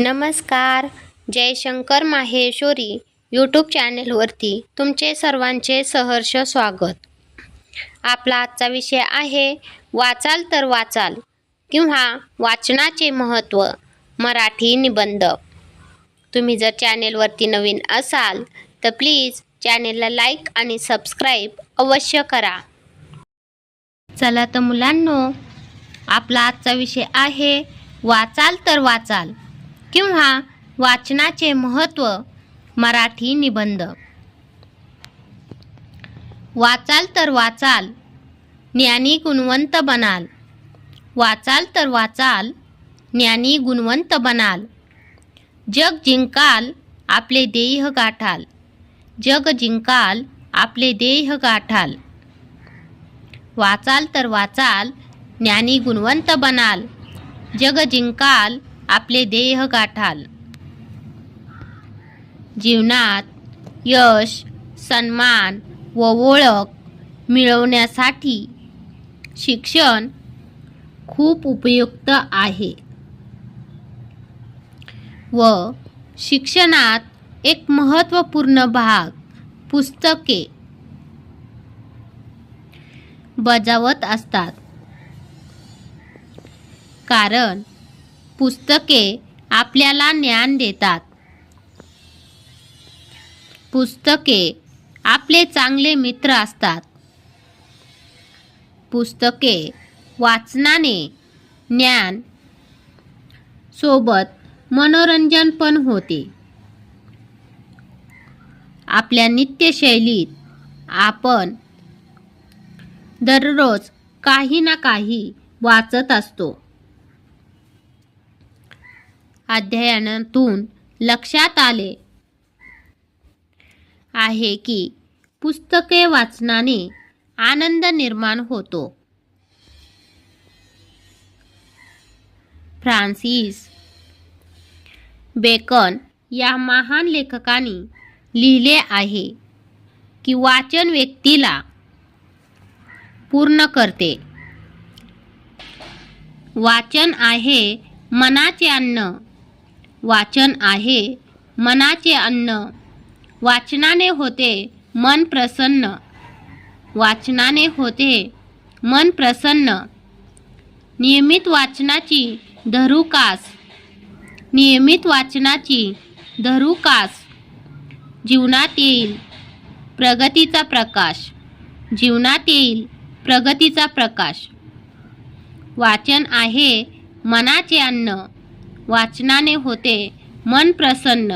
नमस्कार. जयशंकर माहेश्वरी यूट्यूब चॅनेलवरती तुमचे सर्वांचे सहर्ष स्वागत. आपला आजचा विषय आहे वाचाल तर वाचाल किंवा वाचनाचे महत्त्व मराठी निबंध तुम्ही जर चॅनेलवरती नवीन असाल तर प्लीज चॅनेलला लाईक आणि सबस्क्राईब अवश्य करा. चला तर मुलांनो आपला आजचा विषय आहे वाचाल तर वाचाल. किंवा वाचनाचे महत्त्व मराठी निबंध. वाचाल तर वाचाल ज्ञानी गुणवंत बनाल. वाचाल तर वाचाल ज्ञानी गुणवंत बनाल. जग जिंकाल आपले देह गाठाल. जग जिंकाल आपले देह गाठाल. वाचाल तर वाचाल ज्ञानी गुणवंत बनाल. जग जिंकाल आपले देह गाठाल. जीवनात यश सन्मान व ओळख मिळवण्यासाठी शिक्षण खूप उपयुक्त आहे. व शिक्षणात एक महत्त्वपूर्ण भाग पुस्तके बजावत असतात. कारण पुस्तके आपल्याला ज्ञान देतात. पुस्तके आपले चांगले मित्र असतात. पुस्तके वाचनाने ज्ञान सोबत मनोरंजन पण होते. आपल्या नित्यशैलीत आपण दररोज काही ना काही वाचत असतो. अध्ययनातून लक्षात आले आहे की पुस्तके वाचनाने आनंद निर्माण होतो. फ्रान्सिस बेकन या महान लेखकाने लिहिले आहे की वाचन व्यक्तीला पूर्ण करते. वाचन आहे मनाचे अन्न. वाचन आहे. मनाचे अन्न. वाचनाने होते मन प्रसन्न. वाचनाने होते मन प्रसन्न. नियमित वाचनाची धरुकास नियमित वाचनाची धरुकास जीवनात येईल प्रगतीचा प्रकाश. जीवनात येईल प्रगतीचा प्रकाश. वाचन आहे मनाचे अन्न. वाचनाने होते. मन प्रसन्न.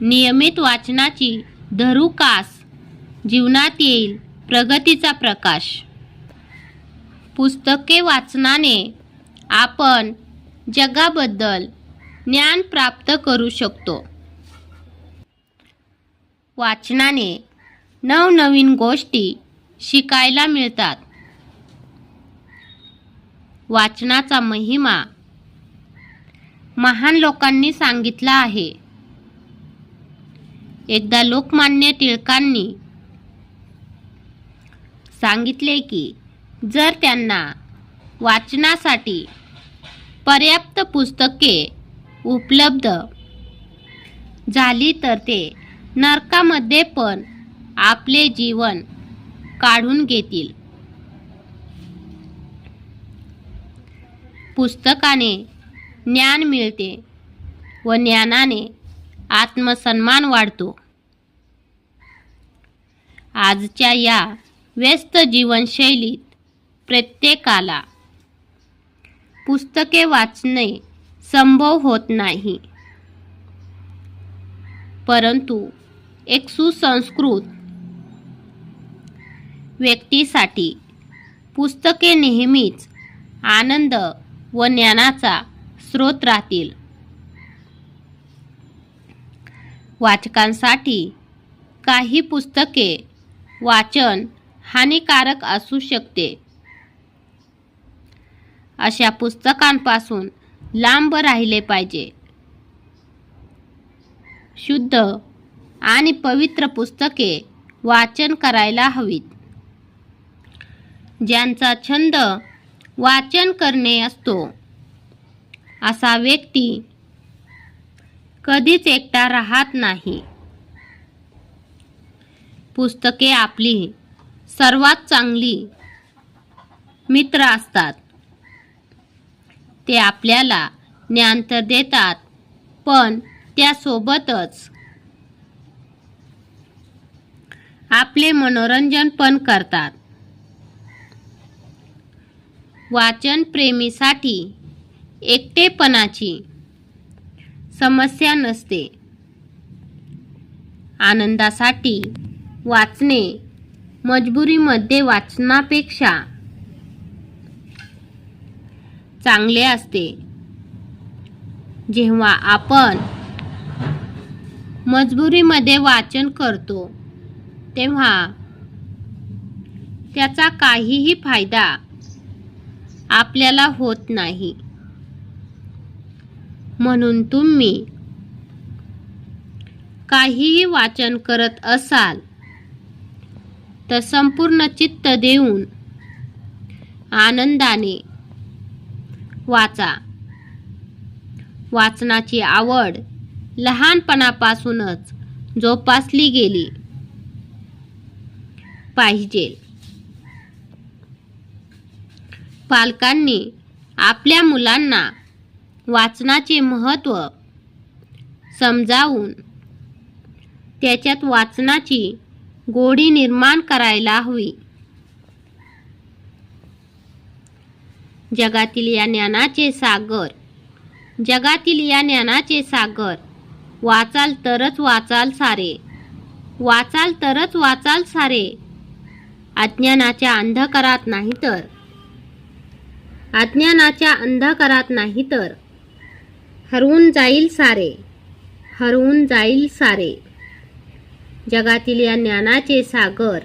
नियमित वाचनाची धरुकास जीवनात येईल प्रगतीचा प्रकाश. पुस्तके वाचनाने आपण जगाबद्दल ज्ञान प्राप्त करू शकतो. वाचनाने नवनवीन गोष्टी शिकायला मिळतात. वाचनाचा महिमा महान लोकांनी सांगितला आहे. एकदा लोकमान्य टिळकांनी सांगितले की जर त्यांना वाचनासाठी पर्याप्त पुस्तके उपलब्ध झाली तर ते नरकामध्ये पण आपले जीवन काढून घेतील. पुस्तकाने ज्ञान मिळते व ज्ञानाने आत्मसन्मान वाढतो. आजच्या या व्यस्त जीवनशैलीत प्रत्येकाला पुस्तके वाचणे संभव होत नाही. परंतु एक सुसंस्कृत व्यक्तीसाठी पुस्तके नेहमीच आनंद व ज्ञानाचा स्रोत राहतील. वाचकांसाठी काही पुस्तके वाचन हानिकारक असू शकते. अशा पुस्तकांपासून लांब राहिले पाहिजे. शुद्ध आणि पवित्र पुस्तके वाचन करायला हवीत. ज्यांचा छंद वाचन करणे असतो. असा व्यक्ती कधीच एकटा राहत नाही. पुस्तके आपली सर्वात चांगली मित्र असतात. ते आपल्याला ज्ञान तर देतात पण त्यासोबतच आपले मनोरंजन पण करतात. वाचन प्रेमीसाठी एकटेपणाची समस्या नसते. आनंदासाठी वाचणे मजबुरीमध्ये वाचनापेक्षा चांगले असते. जेव्हा आपण मजबुरीमध्ये वाचन करतो तेव्हा त्याचा काहीही फायदा आपल्याला होत नाही. म्हणून तुम्ही काहीही वाचन करत असाल तर संपूर्ण चित्त देऊन आनंदाने वाचा. वाचनाची आवड लहानपणापासूनच जोपासली गेली पाहिजे. पालकांनी आपल्या मुलांना वाचनाचे महत्त्व समजावून त्याच्यात वाचनाची गोडी निर्माण करायला हवी. जगातील या ज्ञानाचे सागर जगातील या ज्ञानाचे सागर वाचाल तरच वाचाल सारे वाचाल तरच वाचाल सारे. अज्ञानाच्या अंधकारात नाही तर अज्ञानाच्या अंधकारात नाही तर हरवून जाईल सारे. हरवून जाईल सारे. जगातील या ज्ञानाचे सागर.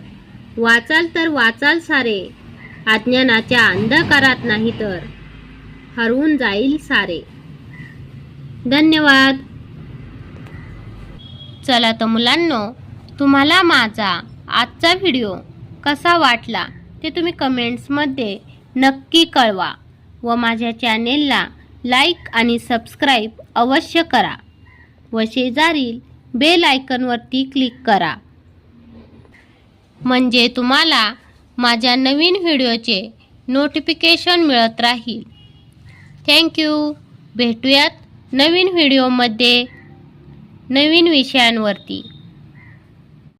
वाचाल तर वाचाल सारे. अज्ञानाच्या अंधकारात नाही तर. हरवून जाईल सारे. धन्यवाद. चला तर मुलांनो तुम्हाला माझा आजचा व्हिडिओ कसा वाटला ते तुम्ही कमेंट्समध्ये नक्की कळवा व माझ्या चॅनेलला लाईक आणि सबस्क्राईब अवश्य करा व शेजारील बेल आयकनवरती क्लिक करा. म्हणजे तुम्हाला माझ्या नवीन व्हिडिओचे नोटिफिकेशन मिळत राहील. थँक्यू भेटूयात नवीन व्हिडिओमध्ये नवीन विषयांवरती.